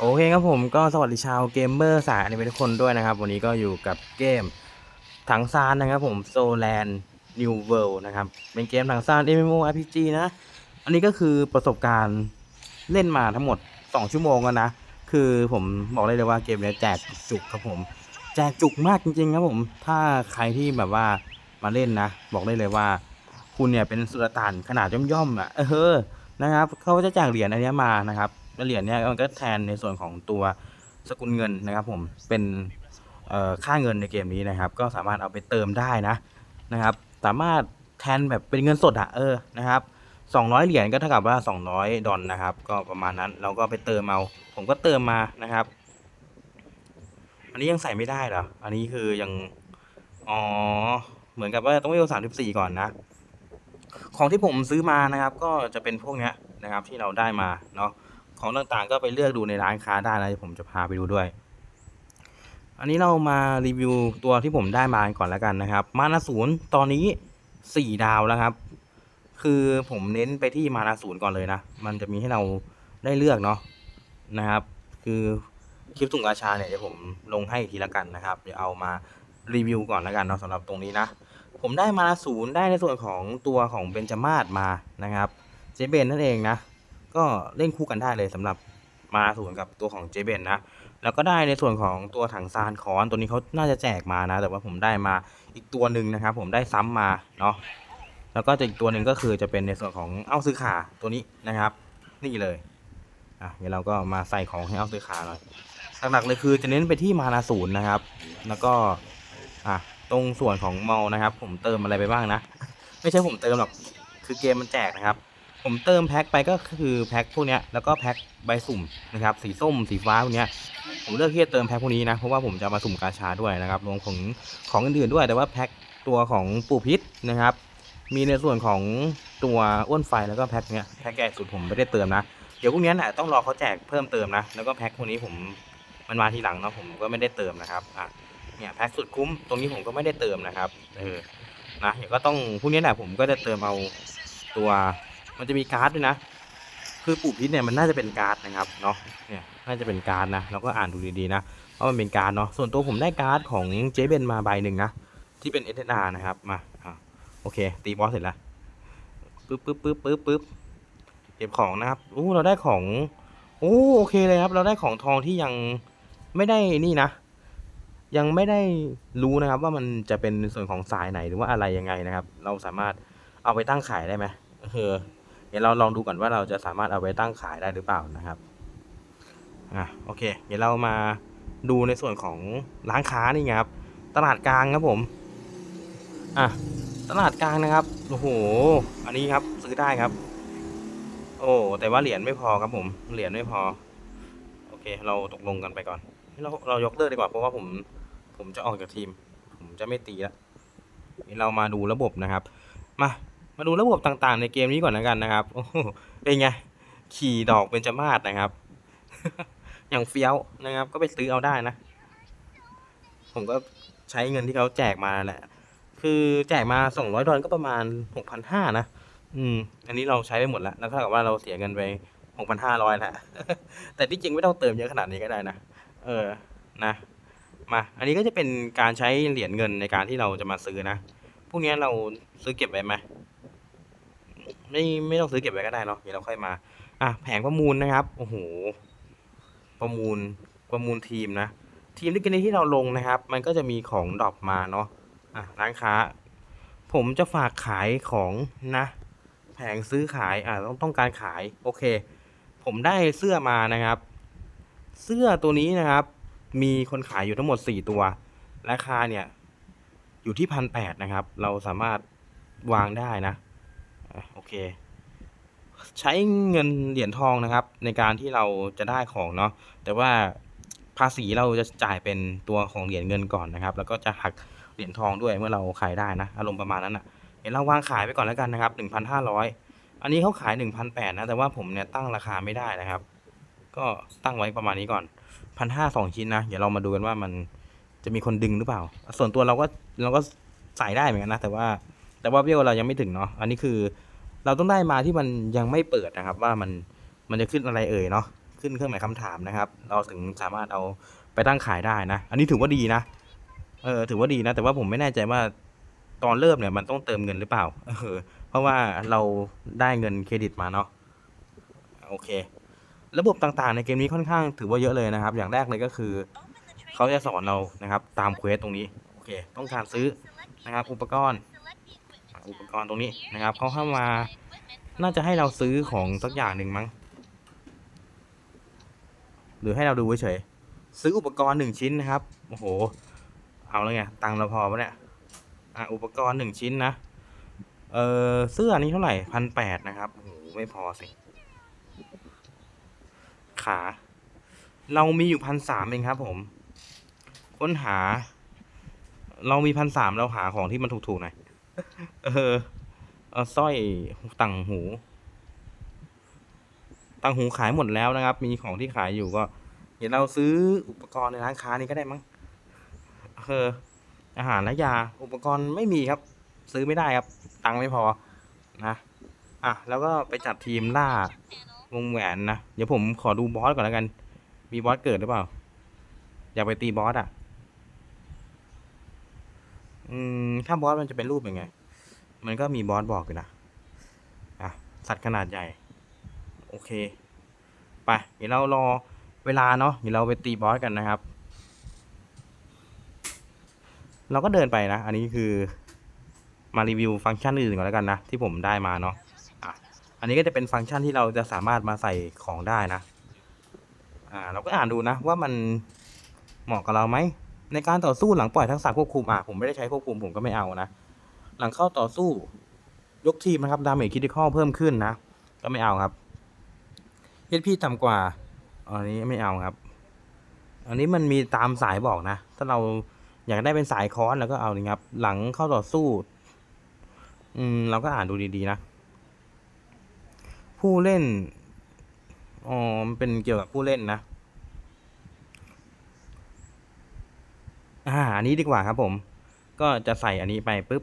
โอเคครับผมก็สวัสดีชาวเกมเมอร์สายอนิเมะทุกคนด้วยนะครับ วันนี้ก็อยู่กับเกมถังซานนะครับผมโซแลนนิวเวิลด์นะครับ เป็นเกมถังซาน MMORPG นะ อันนี้ก็คือประสบการณ์เล่นมาทั้งหมด 2 ชั่วโมงแล้วนะ คือผมบอกได้เลยว่าเกมเนี้ยแจกจุกครับผม แจกจุกมากจริงๆครับผม ถ้าใครที่แบบว่ามาเล่นนะ บอกได้เลยว่า คุณเนี่ยเป็นสุลต่านขนาดย่อมๆอะเออนะครับเขาจะแจกเหรียญอันนี้มานะครับ เหรียญเนี้ยมันก็แทนในส่วนของตัวสกุลเงินนะครับผมเป็นค่าเงินในเกมนี้นะครับ ก็สามารถเอาไปเติมได้นะนะครับ สามารถแทนแบบเป็นเงินสดอะเออนะครับ200 เหรียญก็เท่ากับว่า 200 ดอลนะครับ ก็ประมาณนั้นเราก็ไปเติมเอา ผมก็เติมมานะครับ อันนี้ยังใส่ไม่ได้เหรอ อันนี้คือยัง อ๋อ เหมือนกับว่าต้องเวลสามสิบสี่ก่อนนะ ของที่ผมซื้อมานะครับ ก็จะเป็นพวกเนี้ยนะครับ ที่เราได้มาเนาะ ของต่างๆ ก็ไปเลือกดูในร้านค้าได้นะเดี๋ยวผมจะพาไปดูด้วย อันนี้เรามารีวิวตัวที่ผมได้มาก่อนแล้วกันนะครับ มานาศูนย์ตอนนี้สี่ดาวแล้วครับ คือผมเน้นไปที่มานาศูนย์ก่อนเลยนะ มันจะมีให้เราได้เลือกเนาะนะครับ คือคลิปสุ่มกาชาเนี่ยเดี๋ยวผมลงให้อีกทีละกันนะครับ เดี๋ยวเอามารีวิวก่อนแล้วกันเนาะสำหรับตรงนี้นะ ผมได้มานาศูนย์ได้ในส่วนของตัวของเบนจามาศมานะครับ เจเบนนั่นเองนะ ก็เล่นคู่กันได้เลยสำหรับมานาศูนย์กับตัวของเจเบนนะแล้วก็ได้ในส่วนของตัวถังซานคอนตัวนี้เขาน่าจะแจกมานะ แต่ว่าผมได้มาอีกตัวหนึ่งนะครับ ผมได้ซ้ำมาเนาะแล้วก็จะอีกตัวหนึ่งก็คือจะเป็นในส่วนของเอ้าซื้อขาตัวนี้นะครับ นี่เลยอะเดี๋ยวเราก็มาใส่ของให้เอ้าซื้อขาหน่อยหลักๆเลยคือจะเน้นไปที่มานาศูนย์นะครับ แล้วก็อะตรงส่วนของเมานะครับ ผมเติมอะไรไปบ้างนะ ไม่ใช่ผมเติมหรอกคือเกมมันแจกนะครับ ผมเติมแพ็คไปก็คือแพ็คพวกเนี้ยแล้วก็แพ็คใบสุ่มนะครับสีส้มสีฟ้าพวกเนี้ยผมเลือกที่จะเติมแพ็คพวกนี้นะเพราะว่าผมจะมาสุ่มกาชาด้วยนะครับรวมของของอื่นๆด้วย แต่ว่าแพ็คตัวของปูพิษนะครับ มีในส่วนของตัวอ้วนไฟแล้วก็แพ็คเนี้ยแพ็คใหญ่สุดผมไม่ได้เติมนะเดี๋ยวพวกนี้ยน่ะต้องรอเขาแจกเพิ่มเติมนะแล้วก็แพ็คพวกนี้ผมมันมาทีหลังเนาะผมก็ไม่ได้เติมนะครับอะเนี่ยแพ็คสุดคุ้มตรงนี้ผมก็ไม่ได้เติมนะครับเออนะเดี๋ยวก็ต้องพวกนี้แหละผมก็จะเติมเอาตัว มันจะมีการ์ดด้วยนะ คือปู่พิษเนี่ยมันน่าจะเป็นการ์ดนะครับเนาะเนี่ยน่าจะเป็นการ์ดนะเราก็อ่านดูดีๆนะเพราะมันเป็นการ์ดเนาะส่วนตัวผมได้การ์ดของเจเบนมาใบหนึ่งนะที่เป็นเอเานะครับมาโอเค ตีบอสเสร็จแล้วปึ๊บปึ๊บปึ๊บปึ๊บปึ๊บเก็บของนะครับโอ้เราได้ของโอ้โอเคเลยครับ เราได้ของทองที่ยังไม่ได้นี่นะ ยังไม่ได้รู้นะครับ ว่ามันจะเป็นส่วนของสายไหนหรือว่าอะไรยังไงนะครับ เราสามารถเอาไปตั้งขายได้ไหมเออ ดี๋ยวเราลองดูก่อนว่าเราจะสามารถเอาไปตั้งขายได้หรือเปล่านะครับอะโอเค เดี๋ยวเรามาดูในส่วนของร้านค้านี่ครับ ตลาดกลางครับผมอะตลาดกลางนะครับโอ้โหอันนี้ครับซื้อได้ครับ โอ้แต่ว่าเหรียญไม่พอครับผมเหรียญไม่พอ โอเค เราตกลงกันไปก่อนเราเรายกเลิกดีกว่าเพราะว่าผมผมจะออกจากทีม ผมจะไม่ตีละเรามาดูระบบนะครับ มา มาดูระบบต่างๆ ในเกมนี้ก่อนแล้วกันนะครับโอ้เป็นไง ขี่ดอกเป็นจมาศนะครับ อย่างเฟี้ยวนะครับ ก็ไปซื้อเอาได้นะ ผมก็ใช้เงินที่เขาแจกมาแหละ คือแจกมาสองร้อยดอลก็ประมาณหกพันห้านะ อืม อันนี้เราใช้ไปหมดแล้วแล้วเท่ากับว่าเราเสียเงินไปหกพันห้าร้อยล้วแต่ที่จริงไม่ต้องเติมเยอะขนาดนี้ก็ได้นะ เออ นะ มา อันนี้ก็จะเป็นการใช้เหรียญเงินในการที่เราจะมาซื้อนะ พวกนี้เราซื้อเก็บไว้ไหม ไม่ไม่ต้องซื้อเก็บไว้ก็ได้เนาะเดี๋ยวเราค่อยมา อะแผงประมูลนะครับโอ้โหประมูลประมูลทีมนะทีมที่กันที่เราลงนะครับ มันก็จะมีของดรอปมาเนาะอะร้านค้า ผมจะฝากขายของนะ แผงซื้อขายอะต้องต้องการขายโอเค ผมได้เสื้อมานะครับ เสื้อตัวนี้นะครับ มีคนขายอยู่ทั้งหมด 4 ตัว ราคาเนี่ยอยู่ที่พันแปดนะครับ เราสามารถวางได้นะอะ โอเค ใช้เงินเหรียญทองนะครับ ในการที่เราจะได้ของเนาะแต่ว่าภาษีเราจะจ่ายเป็นตัวของเหรียญเงินก่อนนะครับ แล้วก็จะหักเหรียญทองด้วยเมื่อเราขายได้นะอารมณ์ประมาณนั้นอะเดี๋ยวเราวางขายไปก่อนแล้วกันนะครับ1,500 อันนี้เขาขาย 1,800นะแต่ว่าผมเนี่ยตั้งราคาไม่ได้นะครับ ก็ตั้งไว้ประมาณนี้ก่อนพันห้าสองชิ้นนะเดี๋ยวเรามาดูกันว่ามันจะมีคนดึงหรือเปล่า ส่วนตัวเราก็เราก็ใส่ได้เหมือนกันนะแต่ว่าแต่ว่าเวเรายังไม่ถึงเนาะอันนี้คือ เราต้องได้มาที่มันยังไม่เปิดนะครับ ว่ามันมันจะขึ้นอะไรเอ่ยเนาะขึ้นเครื่องหมายคำถามนะครับ เราถึงสามารถเอาไปตั้งขายได้นะ อันนี้ถือว่าดีนะเออถือว่าดีนะ แต่ว่าผมไม่แน่ใจว่าตอนเริ่มเนี่ยมันต้องเติมเงินหรือเปล่าเออเพราะว่าเราได้เงินเครดิตมาเนาะโอเค ระบบต่างๆในเกมนี้ค่อนข้างถือว่าเยอะเลยนะครับ อย่างแรกเลยก็คือเขาจะสอนเรานะครับ ตามเควสตรงนี้โอเค ต้องการซื้อนะครับอุปกรณ์ อุปกรณ์ตรงนี้นะครับเขาเข้ามา น่าจะให้เราซื้อของสักอย่างหนึ่งมั้ง หรือให้เราดูเฉยซื้ออุปกรณ์หนึ่งชิ้นนะครับ โอ้โห เอาแล้วไง ตังค์เราพอปะเนี่ย อะ อุปกรณ์หนึ่งชิ้นนะ เออเสื้อนี้เท่าไหร่พันแปดนะครับ โอ้โห ไม่พอสิ ขา เรามีอยู่พันสามเองครับผม ค้นหา เรามีพันสามเราหาของที่มันถูกๆหน่อย เออ เออสร้อยต่างหู ต่างหูขายหมดแล้วนะครับ มีของที่ขายอยู่ก็เดี๋ยวเราซื้ออุปกรณ์ในร้านค้านี้ก็ได้มั้งเออ อาหารและยา อุปกรณ์ไม่มีครับ ซื้อไม่ได้ครับ ตังค์ไม่พอ นะ อะ แล้วก็ไปจัดทีมล่าวงแหวนนะ เดี๋ยวผมขอดูบอสก่อนแล้วกัน มีบอสเกิดหรือเปล่า อยากไปตีบอสอะ อืมถ้าบอสมันจะเป็นรูปยังไง มันก็มีบอสบอกอยู่นะอะสัตว์ขนาดใหญ่ โอเค ไป เดี๋ยวเรารอเวลาเนาะเดี๋ยวเราไปตีบอสกันนะครับ เราก็เดินไปนะ อันนี้คือมารีวิวฟังก์ชันอื่นก่อนแล้วกันนะ ที่ผมได้มาเนาะอะอันนี้ก็จะเป็นฟังก์ชันที่เราจะสามารถมาใส่ของได้นะ อ่า เราก็อ่านดูนะว่ามันเหมาะกับเราไหม ในการต่อสู้หลังปล่อยทักษะควบคุมอะผมไม่ได้ใช้ควบคุมผมก็ไม่เอานะ หลังเข้าต่อสู้ยกทีมนะครับดาเมจคิด i คอลเพิ่มขึ้นนะ ก็ไม่เอาครับเฮดพีต่ำกว่าอันนี้ไม่เอาครับ อันนี้มันมีตามสายบอกนะ ถ้าเราอยากได้เป็นสายคอนแล้วก็เอานี่ครับ หลังเข้าต่อสู้ อืมเราก็อ่านดูดีๆนะผู้เล่นอ๋อเป็นเกี่ยวกับผู้เล่นนะ อ่าอันนี้ดีกว่าครับผม ก็จะใส่อันนี้ไปปุ๊บ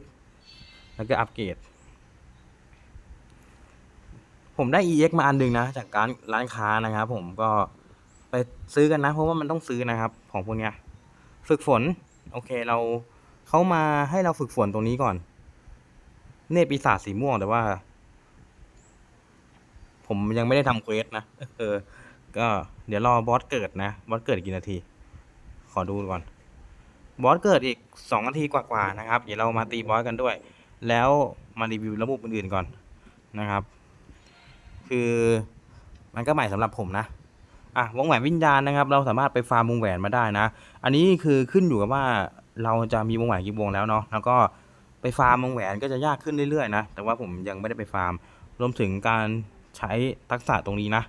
แล้วก็อัปเกรด ผมได้ EX มาอันหนึ่งนะ จากการร้านค้านะครับผมก็ไปซื้อกันนะ เพราะว่ามันต้องซื้อนะครับ ของพวกเนี้ย ฝึกฝน โอเคเราเขามาให้เราฝึกฝนตรงนี้ก่อน เนตรปีศาจสีม่วงแต่ว่า ผมยังไม่ได้ทำเควสนะเออ ก็เดี๋ยวรอบอสเกิดนะ บอสเกิดกี่นาที ขอดูก่อน บอสเกิดอีกสองนาทีกว่าๆนะครับ เดี๋ยวเรามาตีบอสกันด้วย แล้วมารีวิวระบบอื่นๆก่อนนะครับ คือมันก็ใหม่สำหรับผมนะอะวงแหวนวิญญาณนะครับ เราสามารถไปฟาร์มวงแหวนมาได้นะ อันนี้คือขึ้นอยู่กับว่าเราจะมีวงแหวนกี่วงแล้วเนาะแล้วก็ไปฟาร์มวงแหวนก็จะยากขึ้นเรื่อยๆนะแต่ว่าผมยังไม่ได้ไปฟาร์ม รวมถึงการใช้ทักษะตรงนี้นะ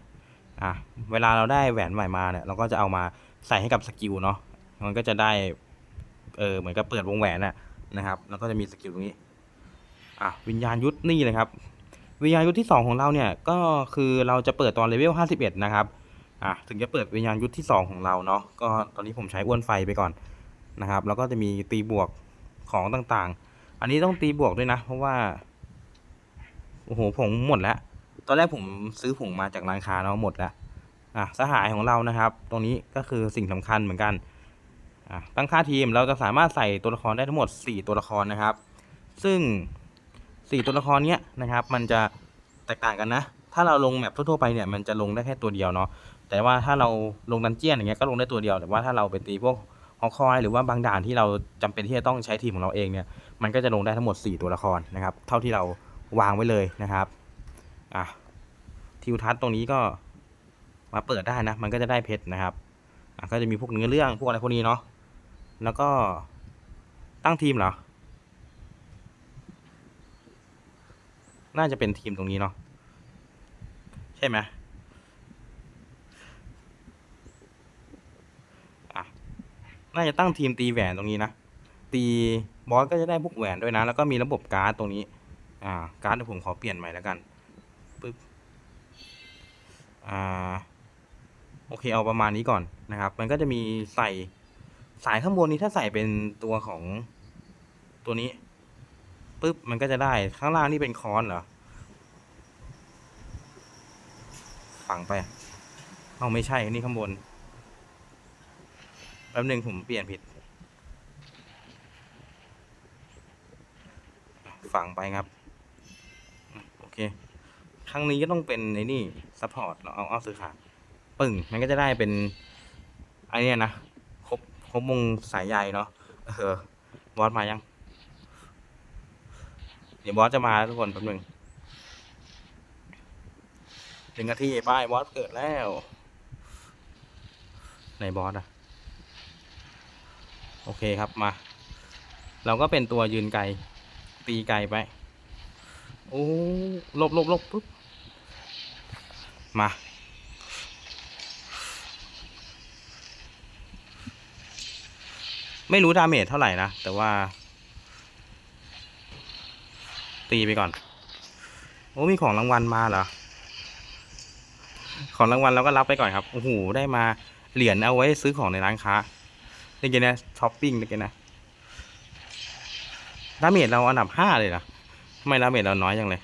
อะเวลาเราได้แหวนใหม่มาเนี่ยเราก็จะเอามาใส่ให้กับสกิลเนาะมันก็จะได้ เออเหมือนกับเปิดวงแหวนน่ะนะครับ แล้วก็จะมีสกิลตรงนี้อะวิญญาณยุทธนี่เลยครับ วิญญาณยุทธที่ 2 ของเราเนี่ยก็คือเราจะเปิดตอนเลเวล51 นะครับอะถึงจะเปิดวิญญาณยุทธที่ 2 ของเราเนาะก็ตอนนี้ผมใช้อ้วนไฟไปก่อนนะครับ แล้วก็จะมีตีบวกของต่างๆ อันนี้ต้องตีบวกด้วยนะ เพราะว่าโอ้โหผงหมดแล้ว ตอนแรกผมซื้อผงมาจากร้านค้าเนาะหมดแล้วอะสหายของเรานะครับ ตรงนี้ก็คือสิ่งสำคัญเหมือนกัน ตั้งค่าทีมเราจะสามารถใส่ตัวละครได้ทั้งหมด 4 ตัวละครนะครับ ซึ่ง 4 ตัวละครเนี้ยนะครับมันจะแตกต่างกันนะ ถ้าเราลงแมปทั่วๆไปเนี่ยมันจะลงได้แค่ตัวเดียวเนาะแต่ว่าถ้าเราลงดันเจียนอย่างเงี้ยก็ลงได้ตัวเดียว แต่ว่าถ้าเราไปตีพวกฮอคอยหรือว่าบางด่านที่เราจำเป็นที่จะต้องใช้ทีมของเราเองเนี่ยมันก็จะลงได้ทั้งหมด 4 ตัวละครนะครับเท่าที่เราวางไว้เลยนะครับอะทิวทัศน์ตรงนี้ก็มาเปิดได้นะ มันก็จะได้เพชรนะครับก็จะมีพวกเนื้อเรื่องพวกอะไรพวกนี้เนาะ แล้วก็ตั้งทีมเหรอ น่าจะเป็นทีมตรงนี้เนาะใช่ไหมน่าจะตั้งทีมตีแหวนตรงนี้นะ ตีบอสก็จะได้พวกแหวนด้วยนะ แล้วก็มีระบบการ์ดตรงนี้ อ่า การ์ดเดี๋ยวผมขอเปลี่ยนใหม่แล้วกันปึ๊บ อ่า โอเคเอาประมาณนี้ก่อนนะครับ มันก็จะมีใส่ สายข้างบนนี้ถ้าใส่เป็นตัวของตัวนี้ปึ๊บมันก็จะได้ข้างล่างนี่เป็นคอนเหรอฝังไป เอาไม่ใช่นี่ข้างบนแป๊บหนึ่งผมเปลี่ยนผิด ฝังไปครับ โอเค ครั้งนี้ก็ต้องเป็นไอ้นี่ซัพพอร์ตเราเอาเอาซื้อขาดปึ่ง มันก็จะได้เป็นไอเนี้ยนะ ครบครบงสายใยเนาะเออบอสมายัง เดี๋ยวบอสจะมาทุกคนแป๊บหนึ่งหนึ่งนาทีป้ายบอสเกิดแล้วไหนบอสอะโอเคครับมา เราก็เป็นตัวยืนไกล ตีไกลไป โอ้ลบลบลบปุ๊บ มา ไม่รู้ดาเมจเท่าไหร่นะ แต่ว่า ตีไปก่อน โอ้มีของรางวัลมาเหรอ ของรางวัลเราก็รับไปก่อนครับ โอ้โห ได้มาเหรียญเอาไว้ซื้อของในร้านค้าเมื่กี้นะช้อปปิ้งเมื่กี้นะดาเมจเราอันดับห้าเลยนะทำไมดาเมจเราน้อยจังเลย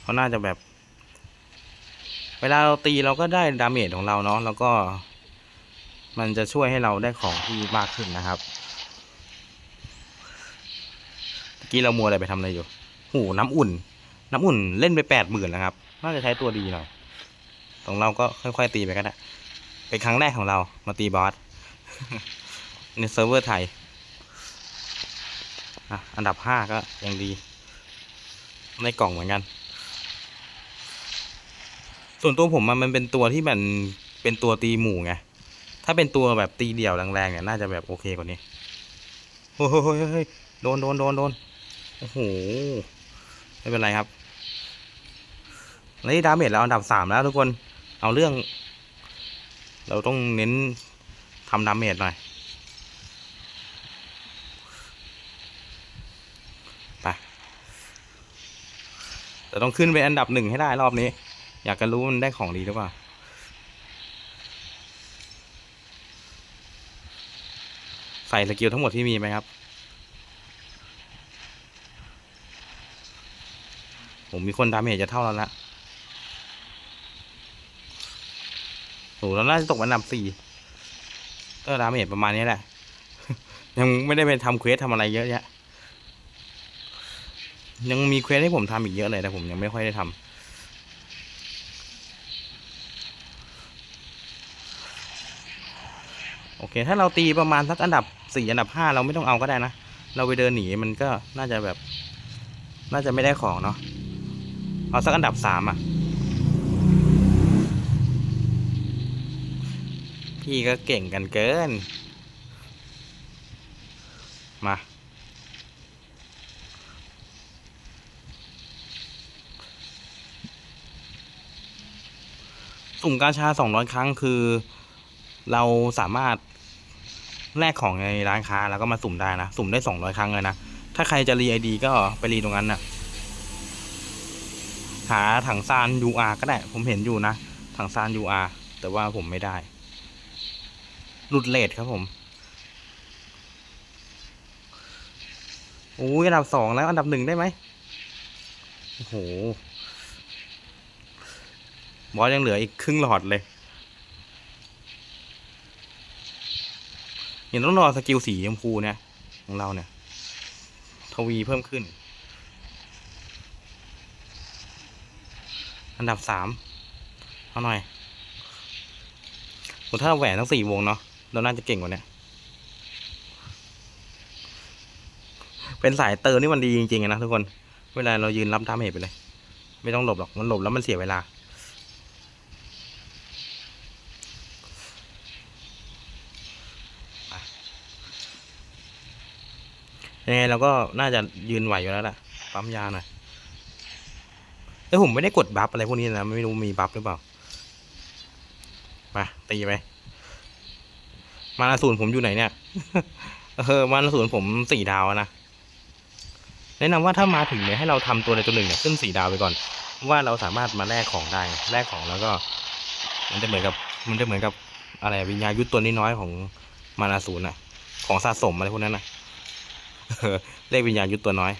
เขาน่าจะแบบ เวลาเราตีเราก็ได้ดาเมจของเราเนาะแล้วก็ มันจะช่วยให้เราได้ของที่มากขึ้นนะครับเมื่อกี้เรามัวอะไรไปทำอะไรอยู่หูน้ำอุ่น น้ำอุ่นเล่นไปแปดหมื่นแล้วครับ น่าจะใช้ตัวดีหน่อยของเราก็ค่อยๆตีไปก็ได้ เป็นครั้งแรกของเรามาตีบอสในเซิร์ฟเวอร์ไทยอันดับห้าก็ยังดีในกล่องเหมือนกัน ส่วนตัวผมมันเป็นตัวที่มันเป็นตัวตีหมู่ไง ถ้าเป็นตัวแบบตีเดี่ยวแรงๆเนี่ยน่าจะแบบโอเคกว่านี้โอ้โหโดนโดนโดนโดนโอ้โหไม่เป็นไรครับแล้วนี่ดาเมจเราอันดับสามแล้วทุกคนเอาเรื่อง เราต้องเน้นทำดาเมจหน่อยไปแต่ต้องขึ้นเป็นอันดับหนึ่งให้ได้รอบนี้ อยากจะรู้มันได้ของดีหรือเปล่า ใส่สกิลทั้งหมดที่มีไหมครับ ผมมีคนดาเมจจะเท่าเราละโหเราน่าจะตกอันดับสี่ก็ดาเมจประมาณนี้แหละ ยังไม่ได้ไปทำเควสทำอะไรเยอะแยะ ยังมีเควสให้ผมทำอีกเยอะเลยแต่ผมยังไม่ค่อยได้ทำโอเค ถ้าเราตีประมาณสักอันดับ สี่อันดับห้าเราไม่ต้องเอาก็ได้นะ เราไปเดินหนีมันก็น่าจะแบบ น่าจะไม่ได้ของเนาะเอาสักอันดับสามอะ พี่ก็เก่งกันเกิน มาสุ่มกาชาสองร้อยครั้งคือ เราสามารถ แลกของในร้านค้าแล้วก็มาสุ่มได้นะ สุ่มได้สองร้อยครั้งเลยนะ ถ้าใครจะรีไอดีก็ไปรีตรงนั้นนะ่ะหาถังซาน UR ก็ได้ ผมเห็นอยู่นะ ถังซาน UR แต่ว่าผมไม่ได้ หลุดเลทครับผมโอ้ยอันดับสองแล้วอันดับหนึ่งได้ไหมโอ้โหบอสยังเหลืออีกครึ่งหลอดเลย ยังต้องรอสกิลสีชมพูเนี่ยของเราเนี่ยทวีเพิ่มขึ้น อันดับสามเอาหน่อยผมถ้าแหวนทั้งสี่วงเนาะเราน่าจะเก่งกว่านี้เป็นสายเติมนี่มันดีจริงๆนะทุกคน เวลาเรายืนรับดาเมจไปเลย ไม่ต้องหลบหรอกมันหลบแล้วมันเสียเวลา ยังไงเราก็น่าจะยืนไหวอยู่แล้วแหละปั๊มยาหน่อยแต่ผมไม่ได้กดบัฟอะไรพวกนี้นะไม่รู้มีบัฟหรือเปล่ามาตีไปมานาศูนผมอยู่ไหนเนี่ยเออมานาศูนผมสี่ดาวนะแนะนำว่าถ้ามาถึงเนี่ยให้เราทำตัวในตัวหนึ่งเนี่ยขึ้นสี่ดาวไปก่อน ว่าเราสามารถมาแลกของได้แลกของแล้วก็ มันจะเหมือนกับ มันจะเหมือนกับอะไรวิญญายุทธตัวน้อยๆของมานาศูนอะของสะสมอะไรพวกนั้นนะ เลขวิญญาณยุทธตัวน้อย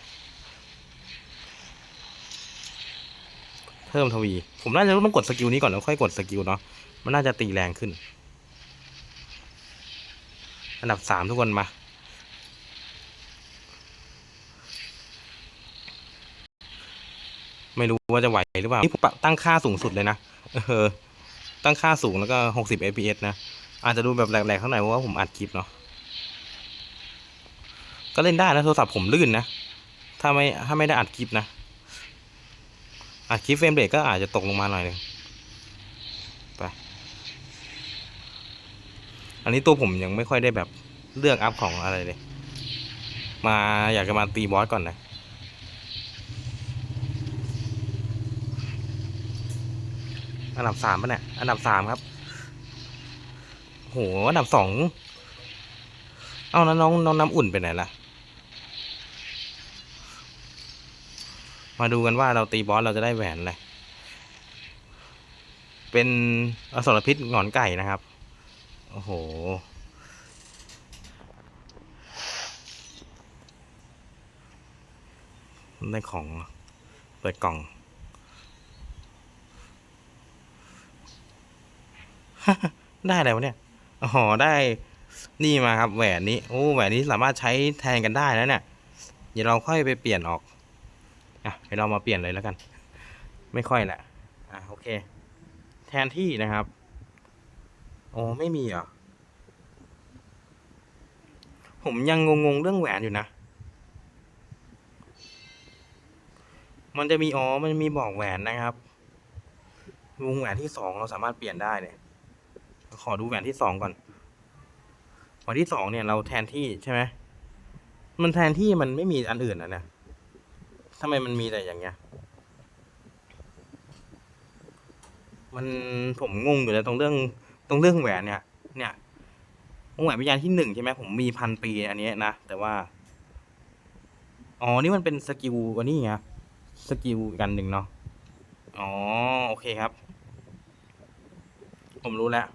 เพิ่มทวี ผมน่าจะต้องกดสกิลนี้ก่อนแล้วค่อยกดสกิลเนาะ มันน่าจะตีแรงขึ้น อันดับสามทุกคนมา ไม่รู้ว่าจะไหวหรือเปล่า นี่ผมตั้งค่าสูงสุดเลยนะ เออ ตั้งค่าสูงแล้วก็หกสิบ fps นะ อาจจะดูแบบแหลกๆเท่าไหร่เพราะว่าผมอัดคลิปเนาะ ก็เล่นได้นะโทรศัพท์ผมลื่นนะ ถ้าไม่ถ้าไม่ได้อัดคลิปนะ อัดคลิปเฟรมเรทก็อาจจะตกลงมาหน่อยหนึงไป อันนี้ตัวผมยังไม่ค่อยได้แบบเลือกอัพของอะไรเลย มาอยากจะมาตีบอสก่อนนะอันดับสามปะเนี่ย อันดับสามครับ โห อันดับสอง เอาแล้วน้องน้องน้ำอุ่นไปไหนล่ะ มาดูกันว่าเราตีบอสเราจะได้แหวนอะไร เป็นอสรพิษหงอนไก่นะครับ โอ้โห ได้ของ เปิดกล่อง ได้อะไรวะเนี่ย อ๋อ ได้ นี่มาครับแหวนนี้ โอ้ แหวนนี้สามารถใช้แทนกันได้แล้วเนี่ย เดี๋ยวเราค่อยไปเปลี่ยนออก อะเดี๋ยวเรามาเปลี่ยนเลยแล้วกัน ไม่ค่อยแหละอะโอเค แทนที่นะครับโอ้ไม่มีเหรอผมยังงงๆเรื่องแหวนอยู่นะ มันจะมีอ๋อ มันมีบอกแหวนนะครับ วงแหวนที่สองเราสามารถเปลี่ยนได้เนี่ย ขอดูแหวนที่สองก่อนแหวนที่สองเนี่ยเราแทนที่ใช่ไหม มันแทนที่มันไม่มีอันอื่นอะนะ ทำไมมันมีแต่อย่างเงี้ย มันผมงงอยู่เลยตรงเรื่องตรงเรื่องแหวนเนี่ย เนี่ยวงแหวนวิญญาณที่หนึ่งใช่ไหมผมมีพันปีอันนี้นะ แต่ว่า อ๋อ นี่มันเป็นสกิลอันนี้ไงสกิลกันหนึ่งเนาะอ๋อ โอเคครับ ผมรู้แล้ว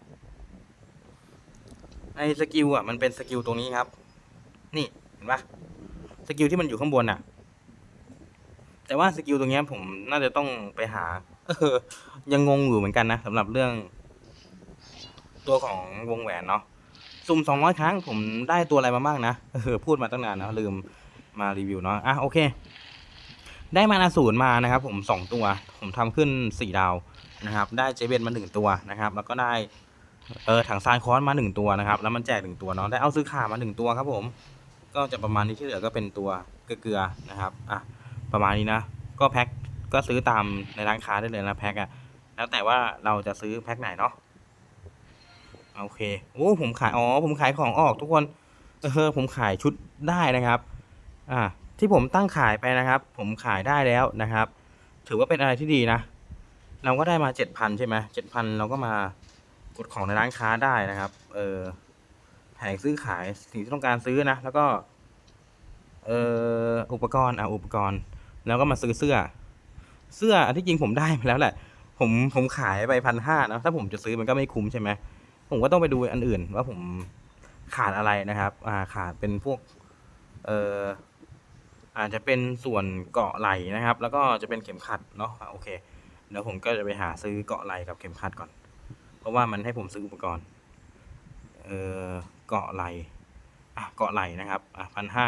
ไอ้สกิลอะ มันเป็นสกิลตรงนี้ครับ นี่เห็นปะสกิลที่มันอยู่ข้างบนอะ แต่ว่าสกิลตรงนี้ผมน่าจะต้องไปหาเออยังงงอยู่เหมือนกันนะสำหรับเรื่อง ตัวของวงแหวนเนาะสุ่มสองร้อยครั้งผมได้ตัวอะไรมาบ้างนะเออพูดมาตั้งนานนะลืมมารีวิวเนาะอะโอเค ได้มานาศูนมานะครับ ผมสองตัว ผมทำขึ้นสี่ดาวนะครับ ได้เจเบนมาหนึ่งตัวนะครับ แล้วก็ได้เออถังซานคอนมาหนึ่งตัวนะครับ แล้วมันแจกหนึ่งตัวเนาะได้เอาซื้อขามาหนึ่งตัวครับ ผม ก็จะประมาณนี้ที่เหลือก็เป็นตัวเกลือนะครับอะ ประมาณนี้นะ ก็แพ็คก็ซื้อตามในร้านค้าได้เลยนะแพ็คอะแล้วแต่ว่าเราจะซื้อแพ็คไหนเนาะโอเคโอ้ผมขายอ๋อผมขายของออกทุกคนเออผมขายชุดได้นะครับ อ่า ที่ผมตั้งขายไปนะครับ ผมขายได้แล้วนะครับ ถือว่าเป็นอะไรที่ดีนะ เราก็ได้มาเจ็ดพันใช่ไหมเจ็ดพันเราก็มากดของในร้านค้าได้นะครับ เออแผงซื้อขายสิ่งที่ต้องการซื้อนะ แล้วก็ เอออุปกรณ์อะอุปกรณ์ แล้วก็มาซื้อเสื้อ เสื้ออันที่จริงผมได้มาแล้วแหละ ผมผมขายไปพันห้านะถ้าผมจะซื้อมันก็ไม่คุ้มใช่ไหมผมก็ต้องไปดูอันอื่น ว่าผมขาดอะไรนะครับ อ่าขาดเป็นพวก เอ่ออาจจะเป็นส่วนเกาะไหล่นะครับ แล้วก็จะเป็นเข็มขัดเนาะโอเคเดี๋ยวผมก็จะไปหาซื้อเกาะไหล่กับเข็มขัดก่อน เพราะว่ามันให้ผมซื้ออุปกรณ์ เอ่อเกาะไหล่อะเกาะไหล่นะครับอะพันห้า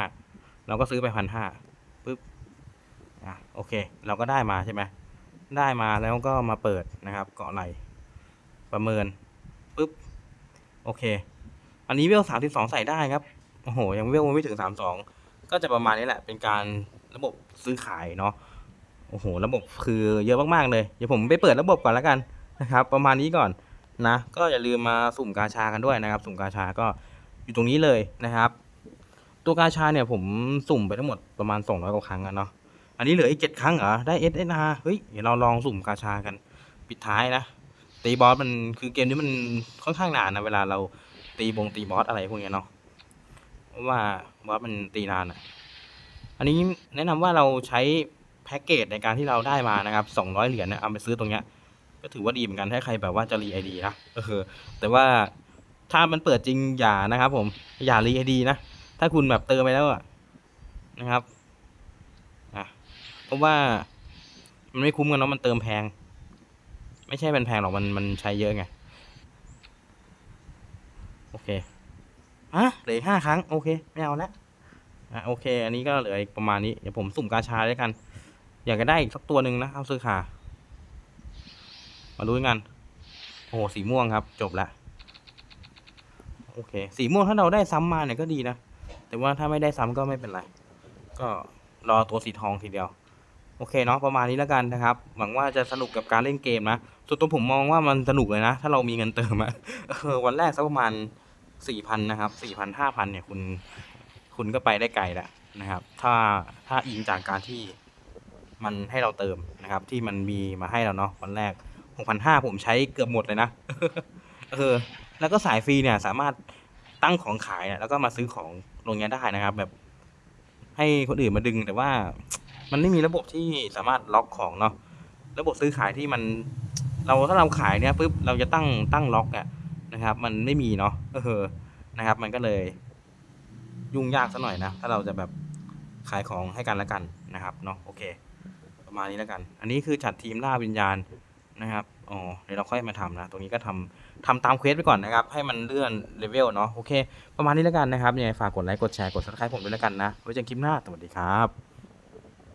เราก็ซื้อไปพันห้า อะโอเค เราก็ได้มาใช่ไหมได้มาแล้วก็มาเปิดนะครับเกาะไหลประเมินปึ๊บโอเค อันนี้เวลสามสิบสองใส่ได้ครับโอ้โหยังเวลไม่ถึงสามสองก็จะประมาณนี้แหละ เป็นการระบบซื้อขายเนาะโอ้โห ระบบคือเยอะมากๆเลย เดี๋ยวผมไปเปิดระบบก่อนแล้วกันนะครับ ประมาณนี้ก่อนนะ ก็อย่าลืมมาสุ่มกาชากันด้วยนะครับ สุ่มกาชาก็อยู่ตรงนี้เลยนะครับ ตัวกาชาเนี่ยผมสุ่มไปทั้งหมดประมาณ200กว่าครั้งอะเนาะ อันนี้เหลืออีกเจ็ดครั้งเหรอ ได้ SSR เฮ้ย เดี๋ยวเราลองสุ่มกาชากัน ปิดท้ายนะ ตีบอสมันคือเกมนี้มันค่อนข้างนานนะ เวลาเราตีบงตีบอสอะไรพวกเนี้ยเนาะเพราะว่าบอสมันตีนานอะอันนี้แนะนำว่าเราใช้แพ็กเกจในการที่เราได้มานะครับสองร้อยเหรียญเนี่ยเอาไปซื้อตรงเนี้ย ก็ถือว่าดีเหมือนกันถ้าใครแบบว่าจะรีไอดีนะเออแต่ว่าถ้ามันเปิดจริงอย่านะครับ ผมอย่ารีไอดีนะ ถ้าคุณแบบเติมไปแล้วอะนะครับ เพราะว่ามันไม่คุ้มกันเนาะมันเติมแพง ไม่ใช่เป็นแพงหรอกมันมันใช้เยอะไง โอเคฮะเหลืออกห้าครั้ง โอเค ไม่เอาละอะโอเค อันนี้ก็เหลืออีกประมาณนี้ เดี๋ยวผมสุ่มกาชาด้วยกัน อยากจะได้อีกสักตัวหนึ่งนะเอาซื้อขามาลุ้นกัน โอ้โห สีม่วงครับ จบละ โอเค สีม่วงถ้าเราได้ซ้ำมาเนี่ยก็ดีนะ แต่ว่าถ้าไม่ได้ซ้ำก็ไม่เป็นไร ก็รอตัวสีทองทีเดียว โอเคเนาะประมาณนี้แล้วกันนะครับหวังว่าจะสนุกกับการเล่นเกมนะส่วนตัวผมมองว่ามันสนุกเลยนะ ถ้าเรามีเงินเติมอะวันแรกสักประมาณสี่พันนะครับสี่พันห้าพันเนี่ยคุณคุณก็ไปได้ไกลแล้วนะครับ ถ้าถ้าอิงจากการที่มันให้เราเติมนะครับ ที่มันมีมาให้เราเนาะวันแรกหกพันห้าผมใช้เกือบหมดเลยนะเออแล้วก็สายฟรีเนี่ยสามารถตั้งของขายแล้วก็มาซื้อของลงเนี้ยได้นะครับ แบบให้คนอื่นมาดึงแต่ว่า มันไม่มีระบบที่สามารถล็อกของเนาะระบบซื้อขายที่มัน เราถ้าเราขายเนี่ยปุ๊บเราจะตั้งตั้งล็อกอะนะครับ มันไม่มีเนาะเออนะครับ มันก็เลย ยุ่งยากซะหน่อยนะถ้าเราจะแบบขายของให้กันละกันนะครับเนาะโอเค ประมาณนี้แล้วกัน อันนี้คือจัดทีมล่าวิญญาณนะครับอ๋อเดี๋ยวเราค่อยมาทำนะ ตรงนี้ก็ทำทำตามเควสไปก่อนนะครับ ให้มันเลื่อนเลเวลเนาะโอเค ประมาณนี้แล้วกันนะครับยังไงฝากกดไลค์กดแชร์กดซับสไครป์ผมด้วยแล้วกันนะไว้เจอกันคลิปหน้าสวัสดีครับ